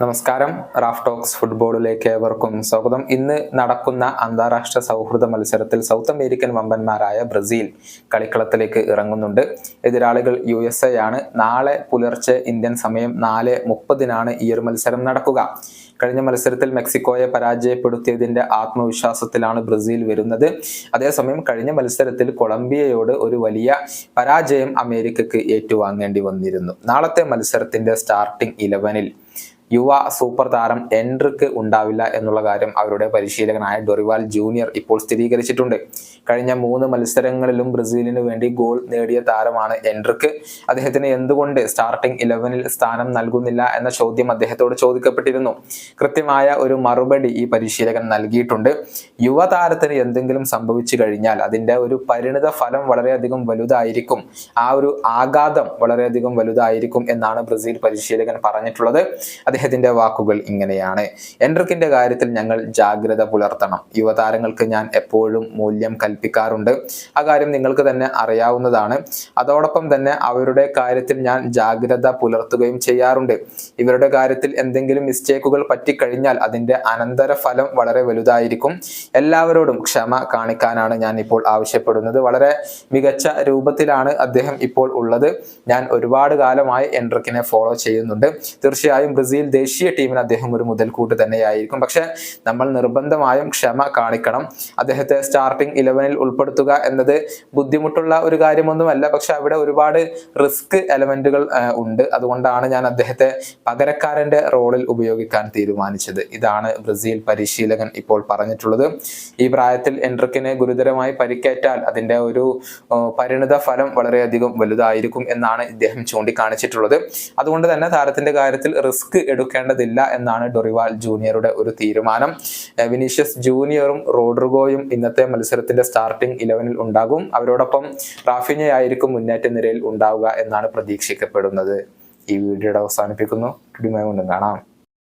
നമസ്കാരം. Raf talks ഫുട്ബോളിലേക്ക് ഏവർക്കും സ്വാഗതം. ഇന്ന് നടക്കുന്ന അന്താരാഷ്ട്ര സൗഹൃദ മത്സരത്തിൽ സൗത്ത് അമേരിക്കൻ വമ്പന്മാരായ ബ്രസീൽ കളിക്കളത്തിലേക്ക് ഇറങ്ങുന്നുണ്ട്. എതിരാളികൾ യു എസ് എ ആണ്. നാളെ പുലർച്ചെ ഇന്ത്യൻ സമയം നാല് മുപ്പതിനാണ് ഈ ഒരു മത്സരം നടക്കുക. കഴിഞ്ഞ മത്സരത്തിൽ മെക്സിക്കോയെ പരാജയപ്പെടുത്തിയതിന്റെ ആത്മവിശ്വാസത്തിലാണ് ബ്രസീൽ വരുന്നത്. അതേസമയം കഴിഞ്ഞ മത്സരത്തിൽ കൊളംബിയയോട് ഒരു വലിയ പരാജയം അമേരിക്കക്ക് ഏറ്റുവാങ്ങേണ്ടി വന്നിരുന്നു. നാളത്തെ മത്സരത്തിന്റെ സ്റ്റാർട്ടിംഗ് ഇലവനിൽ യുവ സൂപ്പർ താരം എൻട്രിക്ക് ഉണ്ടാവില്ല എന്നുള്ള കാര്യം അവരുടെ പരിശീലകനായ ഡൊറിവാൽ ജൂനിയർ ഇപ്പോൾ സ്ഥിരീകരിച്ചിട്ടുണ്ട്. കഴിഞ്ഞ മൂന്ന് മത്സരങ്ങളിലും ബ്രസീലിന് വേണ്ടി ഗോൾ നേടിയ താരമാണ് എൻട്രിക്ക്. അദ്ദേഹത്തിന് എന്തുകൊണ്ട് സ്റ്റാർട്ടിംഗ് ഇലവനിൽ സ്ഥാനം നൽകുന്നില്ല എന്ന ചോദ്യം അദ്ദേഹത്തോട് ചോദിക്കപ്പെട്ടിരുന്നു. കൃത്യമായ ഒരു മറുപടി ഈ പരിശീലകൻ നൽകിയിട്ടുണ്ട്. യുവതാരത്തിന് എന്തെങ്കിലും സംഭവിച്ചു കഴിഞ്ഞാൽ അതിന്റെ ഒരു പരിണിത ഫലം വളരെയധികം വലുതായിരിക്കും. ആ ഒരു ആഘാതം വളരെയധികം വലുതായിരിക്കും എന്നാണ് ബ്രസീൽ പരിശീലകൻ പറഞ്ഞിട്ടുള്ളത്. അദ്ദേഹത്തിന്റെ വാക്കുകൾ ഇങ്ങനെയാണ്. എൻട്രിക്കിന്റെ കാര്യത്തിൽ ഞങ്ങൾ ജാഗ്രത പുലർത്തണം. യുവതാരങ്ങൾക്ക് ഞാൻ എപ്പോഴും മൂല്യം കൽപ്പിക്കാറുണ്ട്. ആ കാര്യം നിങ്ങൾക്ക് തന്നെ അറിയാവുന്നതാണ്. അതോടൊപ്പം തന്നെ അവരുടെ കാര്യത്തിൽ ഞാൻ ജാഗ്രത പുലർത്തുകയും ചെയ്യാറുണ്ട്. ഇവരുടെ കാര്യത്തിൽ എന്തെങ്കിലും മിസ്റ്റേക്കുകൾ പറ്റിക്കഴിഞ്ഞാൽ അതിന്റെ അനന്തരഫലം വളരെ വലുതായിരിക്കും. എല്ലാവരോടും ക്ഷമ കാണിക്കാനാണ് ഞാൻ ഇപ്പോൾ ആവശ്യപ്പെടുന്നത്. വളരെ മികച്ച രൂപത്തിലാണ് അദ്ദേഹം ഇപ്പോൾ ഉള്ളത്. ഞാൻ ഒരുപാട് കാലമായി എൻട്രിക്കിനെ ഫോളോ ചെയ്യുന്നുണ്ട്. തീർച്ചയായും ബ്രസീൽ ദേശീയ ടീമിന് അദ്ദേഹം ഒരു മുതൽക്കൂട്ട് തന്നെയായിരിക്കും. പക്ഷെ നമ്മൾ നിർബന്ധമായും ക്ഷമ കാണിക്കണം. അദ്ദേഹത്തെ സ്റ്റാർട്ടിംഗ് ഇലവനിൽ ഉൾപ്പെടുത്തുക എന്നത് ബുദ്ധിമുട്ടുള്ള ഒരു കാര്യമൊന്നുമല്ല. പക്ഷെ അവിടെ ഒരുപാട് റിസ്ക് എലമെന്റുകൾ ഉണ്ട്. അതുകൊണ്ടാണ് ഞാൻ അദ്ദേഹത്തെ പകരക്കാരന്റെ റോളിൽ ഉപയോഗിക്കാൻ തീരുമാനിച്ചത്. ഇതാണ് ബ്രസീൽ പരിശീലകൻ ഇപ്പോൾ പറഞ്ഞിട്ടുള്ളത്. ഈ പ്രായത്തിൽ എൻട്രിക്കിന് ഗുരുതരമായി പരിക്കേറ്റാൽ അതിന്റെ ഒരു പരിണിത ഫലം വളരെയധികം വലുതായിരിക്കും എന്നാണ് ഇദ്ദേഹം ചൂണ്ടിക്കാണിച്ചിട്ടുള്ളത്. അതുകൊണ്ട് തന്നെ താരത്തിന്റെ കാര്യത്തിൽ റിസ്ക് എടുക്കേണ്ടതില്ല എന്നാണ് ഡൊറിവാൽ ജൂനിയറുടെ ഒരു തീരുമാനം. വിനീഷ്യസ് ജൂനിയറും റോഡ്രിഗോയും ഇന്നത്തെ മത്സരത്തിന്റെ സ്റ്റാർട്ടിംഗ് ഇലവനിൽ ഉണ്ടാകും. അവരോടൊപ്പം റാഫിഞ്ഞയായിരിക്കും മുന്നേറ്റ നിരയിൽ ഉണ്ടാവുക എന്നാണ് പ്രതീക്ഷിക്കപ്പെടുന്നത്. ഈ വീഡിയോയുടെ അവസാനിപ്പിക്കുന്നു. വീണ്ടും കാണാം.